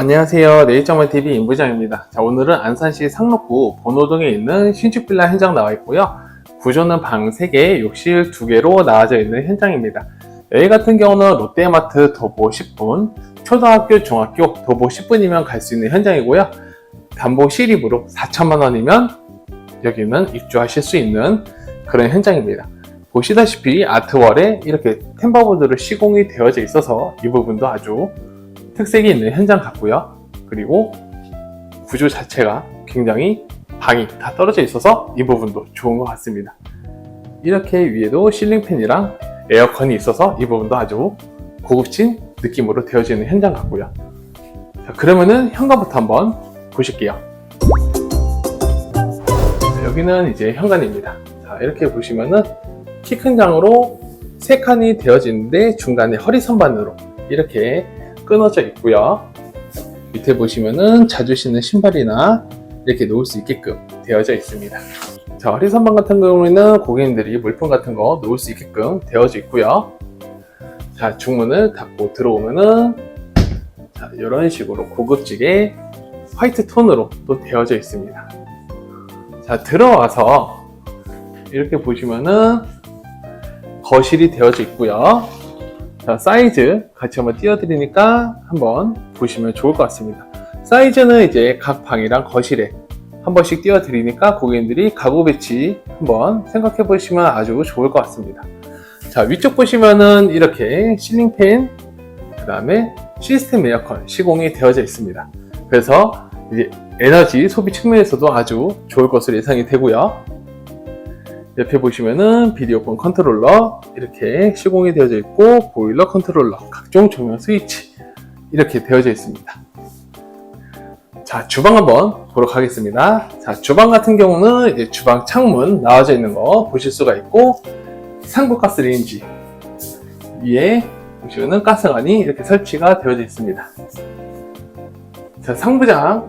안녕하세요. 네이처먼TV 임부장입니다. 자, 오늘은 안산시 상록구 번호동에 있는 신축 빌라 현장 나와 있고요. 구조는 방 3개, 욕실 2개로 나와져 있는 현장입니다. 여기 같은 경우는 롯데마트 도보 10분, 초등학교, 중학교 도보 10분이면 갈 수 있는 현장이고요. 담보 실입으로 4천만 원이면 여기는 입주하실 수 있는 그런 현장입니다. 보시다시피 아트월에 이렇게 템버보드로 시공이 되어져 있어서 이 부분도 아주 특색이 있는 현장 같고요. 그리고 구조 자체가 굉장히 방이 다 떨어져 있어서 이 부분도 좋은 것 같습니다. 이렇게 위에도 실링팬이랑 에어컨이 있어서 이 부분도 아주 고급진 느낌으로 되어져 있는 현장 같고요. 자, 그러면은 현관부터 한번 보실게요. 자, 여기는 이제 현관입니다. 자, 이렇게 보시면은 키 큰 장으로 세 칸이 되어지는데 중간에 허리 선반으로 이렇게 끊어져 있고요. 밑에 보시면은 자주 신는 신발이나 이렇게 놓을 수 있게끔 되어져 있습니다. 자, 허리 선반 같은 경우에는 고객님들이 물품 같은 거 놓을 수 있게끔 되어져 있고요. 자, 중문을 닫고 들어오면은 자, 이런 식으로 고급지게 화이트 톤으로 또 되어져 있습니다. 자, 들어와서 이렇게 보시면은 거실이 되어져 있고요. 자, 사이즈 같이 한번 띄워드리니까 한번 보시면 좋을 것 같습니다. 사이즈는 이제 각 방이랑 거실에 한 번씩 띄워드리니까 고객님들이 가구 배치 한번 생각해 보시면 아주 좋을 것 같습니다. 자, 위쪽 보시면은 이렇게 실링 팬, 그 다음에 시스템 에어컨 시공이 되어져 있습니다. 그래서 이제 에너지 소비 측면에서도 아주 좋을 것으로 예상이 되고요. 옆에 보시면은 비디오폰 컨트롤러 이렇게 시공이 되어져 있고 보일러 컨트롤러 각종 조명 스위치 이렇게 되어져 있습니다. 자 주방 한번 보러 가겠습니다. 자 주방 같은 경우는 이제 주방 창문 나와져 있는 거 보실 수가 있고 상부 가스 레인지 위에 보시면은 가스관이 이렇게 설치가 되어져 있습니다. 자 상부장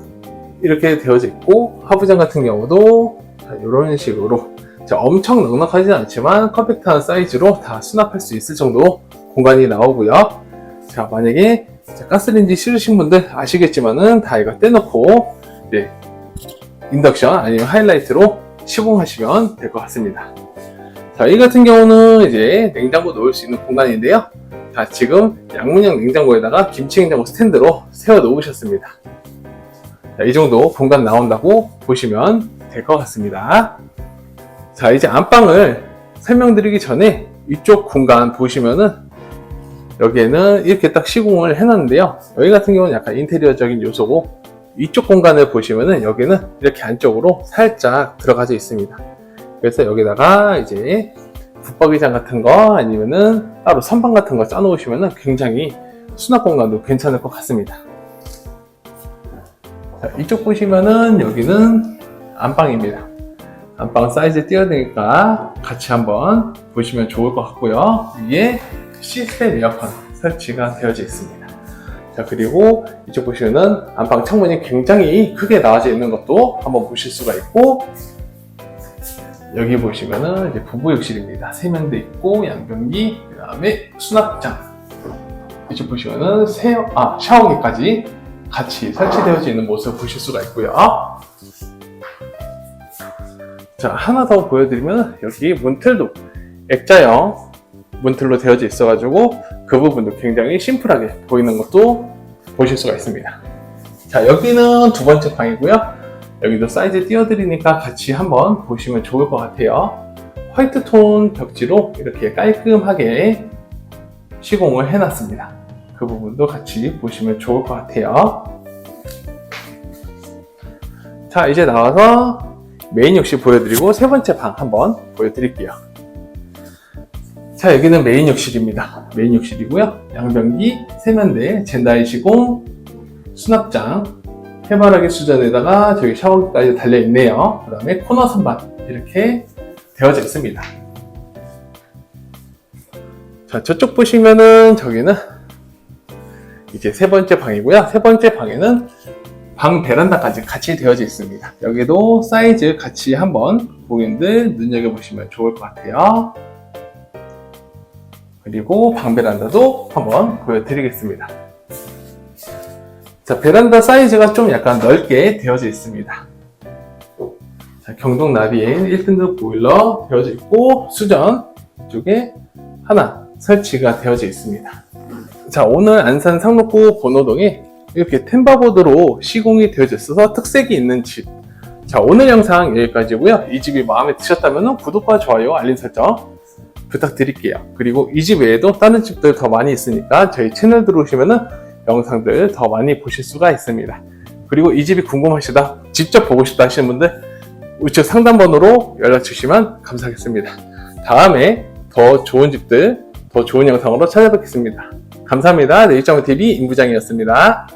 이렇게 되어져 있고 하부장 같은 경우도 자, 이런 식으로 자, 엄청 넉넉하진 않지만 컴팩트한 사이즈로 다 수납할 수 있을 정도 공간이 나오고요. 자, 만약에 자, 가스레인지 싫으신 분들 아시겠지만은 다 이거 떼놓고 네, 인덕션 아니면 하이라이트로 시공하시면 될 것 같습니다. 자, 이 같은 경우는 이제 냉장고 놓을 수 있는 공간인데요. 자, 지금 양문형 냉장고에다가 김치 냉장고 스탠드로 세워 놓으셨습니다. 자, 이 정도 공간 나온다고 보시면 될 것 같습니다. 자, 이제 안방을 설명드리기 전에 이쪽 공간 보시면은 여기에는 이렇게 딱 시공을 해놨는데요. 여기 같은 경우는 약간 인테리어적인 요소고 이쪽 공간을 보시면은 여기는 이렇게 안쪽으로 살짝 들어가져 있습니다. 그래서 여기다가 이제 붙박이장 같은 거 아니면은 따로 선반 같은 거 짜놓으시면은 굉장히 수납 공간도 괜찮을 것 같습니다. 자, 이쪽 보시면은 여기는 안방입니다. 안방 사이즈 띄워드니까 같이 한번 보시면 좋을 것 같고요. 위에 시스템 에어컨 설치가 되어져 있습니다. 자, 그리고 이쪽 보시면은 안방 창문이 굉장히 크게 나와져 있는 것도 한번 보실 수가 있고, 여기 보시면은 이제 부부 욕실입니다. 세면대 있고, 양변기, 그 다음에 수납장. 이쪽 보시면은 세어, 아, 샤워기까지 같이 설치되어져 있는 모습 보실 수가 있고요. 자, 하나 더 보여드리면 여기 문틀도 액자형 문틀로 되어져 있어 가지고 그 부분도 굉장히 심플하게 보이는 것도 보실 수가 있습니다. 자, 여기는 두 번째 방이고요. 여기도 사이즈 띄워드리니까 같이 한번 보시면 좋을 것 같아요. 화이트 톤 벽지로 이렇게 깔끔하게 시공을 해놨습니다. 그 부분도 같이 보시면 좋을 것 같아요. 자, 이제 나와서 메인 욕실 보여드리고 세 번째 방 한번 보여드릴게요. 자, 여기는 메인 욕실입니다. 메인 욕실이고요. 양변기, 세면대, 젠다이 시공, 수납장, 해바라기 수전에다가 저기 샤워기까지 달려있네요. 그 다음에 코너 선반 이렇게 되어져 있습니다. 자, 저쪽 보시면은 저기는 이제 세 번째 방이고요. 세 번째 방에는 방 베란다까지 같이 되어져 있습니다. 여기도 사이즈 같이 한번 고객님들 눈여겨보시면 좋을 것 같아요. 그리고 방 베란다도 한번 보여드리겠습니다. 자, 베란다 사이즈가 좀 약간 넓게 되어져 있습니다. 자, 경동 나비엔 1등급 보일러 되어져 있고, 수전 이쪽에 하나 설치가 되어져 있습니다. 자, 오늘 안산 상록구 번호동에 이렇게 템바보드로 시공이 되어져 있어서 특색이 있는 집. 자, 오늘 영상 여기까지고요. 이 집이 마음에 드셨다면 구독과 좋아요, 알림 설정 부탁드릴게요. 그리고 이 집 외에도 다른 집들 더 많이 있으니까 저희 채널 들어오시면은 영상들 더 많이 보실 수가 있습니다. 그리고 이 집이 궁금하시다, 직접 보고 싶다 하시는 분들 우측 상담번호로 연락 주시면 감사하겠습니다. 다음에 더 좋은 집들, 더 좋은 영상으로 찾아뵙겠습니다. 감사합니다. 내일정TV 임부장이었습니다.